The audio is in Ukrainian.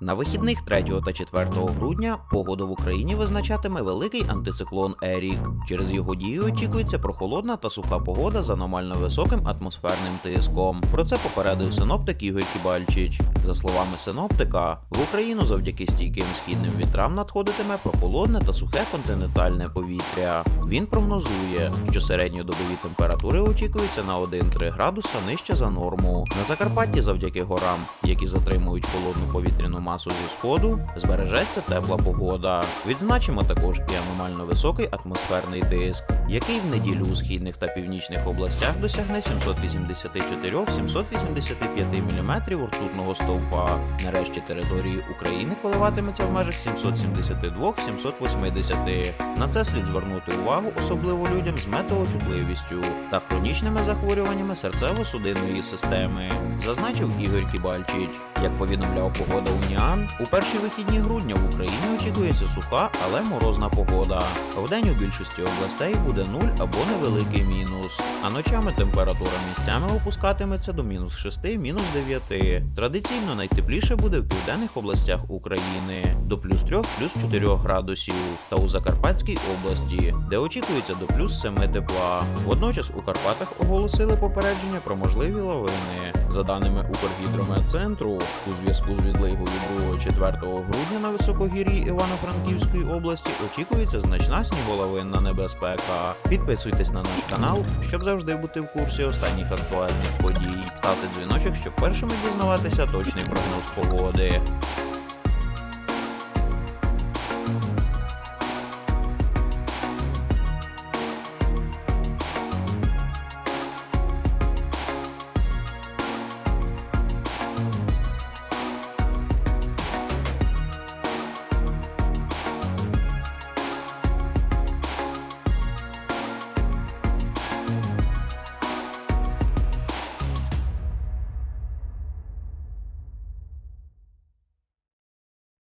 На вихідних 3 та 4 грудня погоду в Україні визначатиме великий антициклон Ерік. Через його дію очікується прохолодна та суха погода з аномально високим атмосферним тиском. Про це попередив синоптик Ігор Кібальчич. За словами синоптика, в Україну завдяки стійким східним вітрам надходитиме прохолодне та сухе континентальне повітря. Він прогнозує, що середньодобові температури очікуються на 1-3 градуса нижче за норму. На Закарпатті завдяки горам, які затримують холодну повітряну масу зі сходу, збережеться тепла погода. Відзначимо також і аномально високий атмосферний тиск, який в неділю у східних та північних областях досягне 784-785 мм ртутного стовпа. Нарешті території України коливатиметься в межах 772-780. На це слід звернути увагу особливо людям з метеочутливістю та хронічними захворюваннями серцево-судинної системи, зазначив Ігор Кібальчич. Як повідомляв погода Уніан, у перші вихідні грудня в Україні очікується суха, але морозна погода. Вдень у більшості областей буде 0 або невеликий мінус, а ночами температура місцями опускатиметься до мінус 6, мінус 9. Традиційно найтепліше буде в південних областях України до плюс 3, плюс 4 градусів, та у Закарпатській області, де очікується до плюс 7 тепла. Водночас у Карпатах оголосили попередження про можливі лавини. За даними Укргідрометцентру, у зв'язку з відлигою 2-4 грудня на високогір'ї Івано-Франківської області очікується значна сніголовинна небезпека. Підписуйтесь на наш канал, щоб завжди бути в курсі останніх актуальних подій. Ставте дзвіночок, щоб першими дізнаватися точний прогноз погоди.